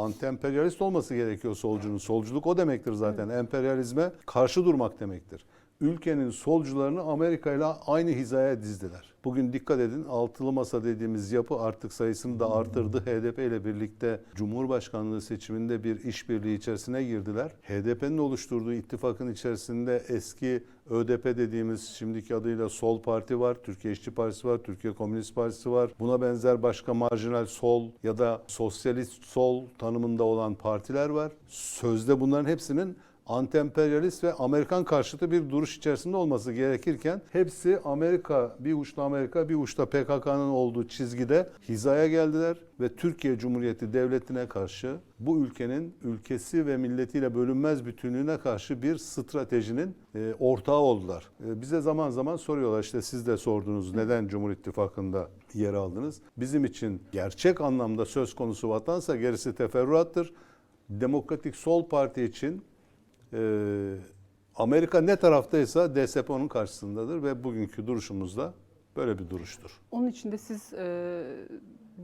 anti-emperyalist olması gerekiyor solcunun. Solculuk o demektir zaten. Emperyalizme karşı durmak demektir. Ülkenin solcularını Amerika ile aynı hizaya dizdiler. Bugün dikkat edin altılı masa dediğimiz yapı artık sayısını da artırdı. HDP ile birlikte Cumhurbaşkanlığı seçiminde bir işbirliği içerisine girdiler. HDP'nin oluşturduğu ittifakın içerisinde eski ÖDP dediğimiz şimdiki adıyla Sol Parti var, Türkiye İşçi Partisi var, Türkiye Komünist Partisi var. Buna benzer başka marjinal sol ya da sosyalist sol tanımında olan partiler var. Sözde bunların hepsinin anti-emperyalist ve Amerikan karşıtı bir duruş içerisinde olması gerekirken hepsi Amerika, bir uçta Amerika, bir uçta PKK'nın olduğu çizgide hizaya geldiler ve Türkiye Cumhuriyeti Devleti'ne karşı bu ülkenin ülkesi ve milletiyle bölünmez bütünlüğüne karşı bir stratejinin e, ortağı oldular. E, bize zaman zaman soruyorlar işte siz de sordunuz neden Cumhur İttifakı'nda yer aldınız? Bizim için gerçek anlamda söz konusu vatansa gerisi teferruattır. Demokratik Sol Parti için ee, Amerika ne taraftaysa DSP onun karşısındadır ve bugünkü duruşumuz da böyle bir duruştur. Onun için de siz e,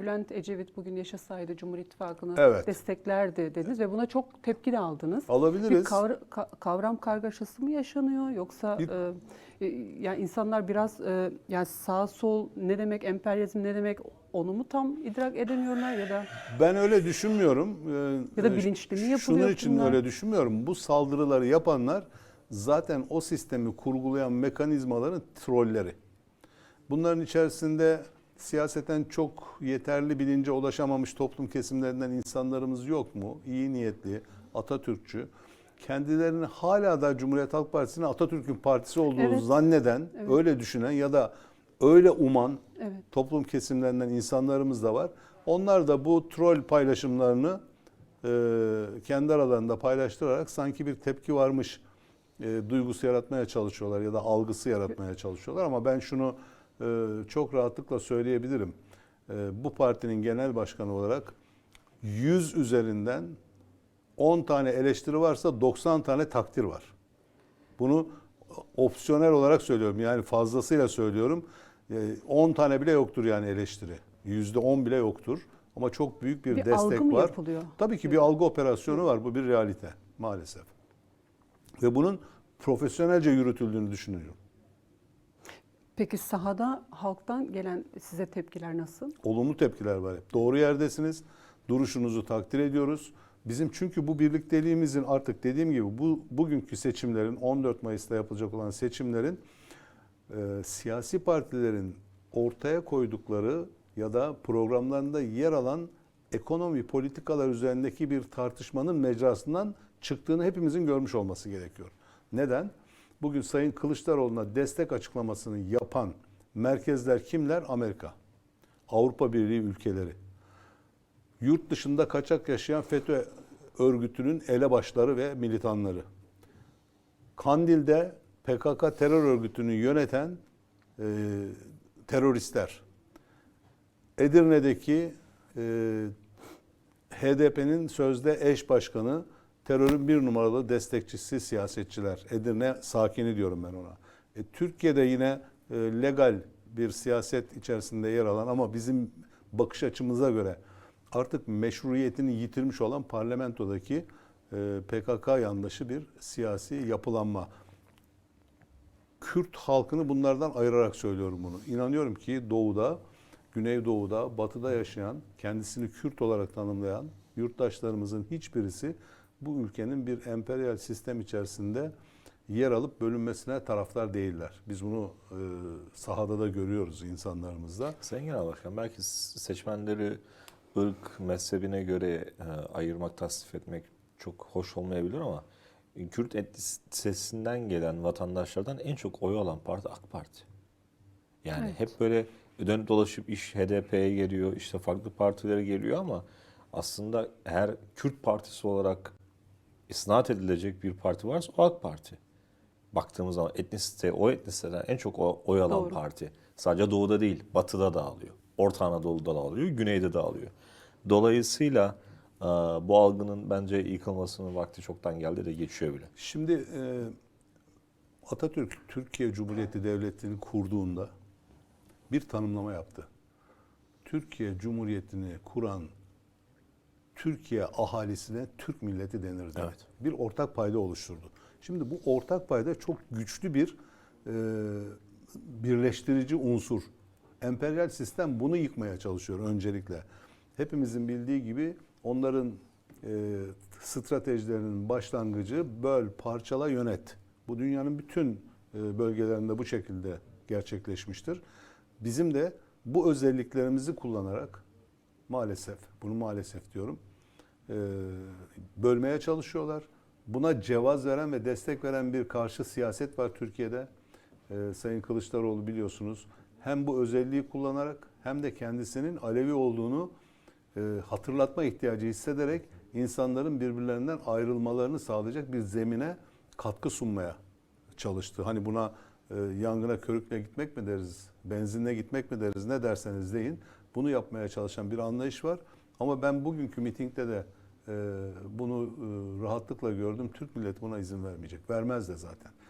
Bülent Ecevit bugün yaşasaydı Cumhur İttifakı'nı Evet. desteklerdi dediniz ve buna çok tepki de aldınız. Bir Alabiliriz. kavra- ka- kavram kargaşası mı yaşanıyor yoksa Bir- e, e, yani insanlar biraz e, yani sağ sol ne demek emperyalizm ne demek onu mu tam idrak edemiyorlar ya da Ben öyle düşünmüyorum. Ee, Ya da e, bilinçli mi Şunun yapılıyor için bunlar? öyle düşünmüyorum. Bu saldırıları yapanlar zaten o sistemi kurgulayan mekanizmaların trolleri. Bunların içerisinde siyaseten çok yeterli bilince ulaşamamış toplum kesimlerinden insanlarımız yok mu? İyi niyetli, Atatürkçü. Kendilerini hala da Cumhuriyet Halk Partisi'nin Atatürk'ün partisi olduğunu Evet. zanneden, Evet. öyle düşünen ya da öyle uman evet toplum kesimlerinden insanlarımız da var. Onlar da bu troll paylaşımlarını e, kendi aralarında paylaştırarak sanki bir tepki varmış e, duygusu yaratmaya çalışıyorlar ya da algısı yaratmaya çalışıyorlar. Ama ben şunu çok rahatlıkla söyleyebilirim. E, bu partinin genel başkanı olarak 100 üzerinden 10 tane eleştiri varsa 90 tane takdir var. Bunu opsiyonel olarak söylüyorum. Yani fazlasıyla söylüyorum. Ee, 10 tane bile yoktur yani eleştiri. %10 bile yoktur. Ama çok büyük bir, bir destek algı mı var. yapılıyor? Tabii ki bir algı operasyonu var. Bu bir realite maalesef. Ve bunun profesyonelce yürütüldüğünü düşünüyorum. Peki sahada halktan gelen size tepkiler nasıl? Olumlu tepkiler var hep. Doğru yerdesiniz. Duruşunuzu takdir ediyoruz. Bizim çünkü bu birlikteliğimizin artık dediğim gibi bu bugünkü seçimlerin 14 Mayıs'ta yapılacak olan seçimlerin e, siyasi partilerin ortaya koydukları ya da programlarında yer alan ekonomi politikalar üzerindeki bir tartışmanın mecrasından çıktığını hepimizin görmüş olması gerekiyor. Neden? Bugün Sayın Kılıçdaroğlu'na destek açıklamasını yapan merkezler kimler? Amerika, Avrupa Birliği ülkeleri, yurt dışında kaçak yaşayan FETÖ örgütünün elebaşları ve militanları. Kandil'de PKK terör örgütünü yöneten e, teröristler. Edirne'deki e, HDP'nin sözde eş başkanı terörün bir numaralı destekçisi siyasetçiler. Edirne sakini diyorum ben ona. E, Türkiye'de yine e, legal bir siyaset içerisinde yer alan ama bizim bakış açımıza göre artık meşruiyetini yitirmiş olan parlamentodaki e, PKK yandaşı bir siyasi yapılanma. Kürt halkını bunlardan ayırarak söylüyorum bunu. İnanıyorum ki doğuda, güneydoğuda, batıda yaşayan, kendisini Kürt olarak tanımlayan yurttaşlarımızın hiçbirisi bu ülkenin bir emperyal sistem içerisinde yer alıp bölünmesine taraftar değiller. Biz bunu e, sahada da görüyoruz insanlarımızda. Sayın Genel Başkan belki seçmenleri ırk mezhebine göre e, ayırmak, tasnif etmek çok hoş olmayabilir ama Kürt etnisitesinden gelen vatandaşlardan en çok oy alan parti AK Parti. Yani Evet. hep böyle dönüp dolaşıp iş HDP'ye geliyor, işte farklı partilere geliyor ama aslında eğer Kürt partisi olarak isnat edilecek bir parti varsa o AK Parti. Baktığımız zaman etnisite, o etnisiteden en çok oy alan Doğru. parti. Sadece doğuda değil, batıda da alıyor. Orta Anadolu'da da alıyor, güneyde de alıyor. Dolayısıyla e, bu algının bence yıkılmasının vakti çoktan geldi de geçiyor bile. Şimdi e, Atatürk Türkiye Cumhuriyeti Devleti'ni kurduğunda bir tanımlama yaptı. Türkiye Cumhuriyeti'ni kuran Türkiye ahalisine Türk milleti denirdi. Evet. Bir ortak payda oluşturdu. Şimdi bu ortak payda çok güçlü bir e, birleştirici unsur. Emperyal sistem bunu yıkmaya çalışıyor öncelikle. Hepimizin bildiği gibi onların e, stratejilerinin başlangıcı böl, parçala, yönet. Bu dünyanın bütün e, bölgelerinde bu şekilde gerçekleşmiştir. Bizim de bu özelliklerimizi kullanarak maalesef, bunu maalesef diyorum, bölmeye çalışıyorlar. Buna cevaz veren ve destek veren bir karşı siyaset var Türkiye'de. E, Sayın Kılıçdaroğlu biliyorsunuz hem bu özelliği kullanarak hem de kendisinin Alevi olduğunu e, hatırlatma ihtiyacı hissederek insanların birbirlerinden ayrılmalarını sağlayacak bir zemine katkı sunmaya çalıştı. Hani buna e, yangına körükle gitmek mi deriz, benzinle gitmek mi deriz ne derseniz deyin. Bunu yapmaya çalışan bir anlayış var. Ama ben bugünkü mitingde de e, bunu e, rahatlıkla gördüm. Türk milleti buna izin vermeyecek. Vermez de zaten.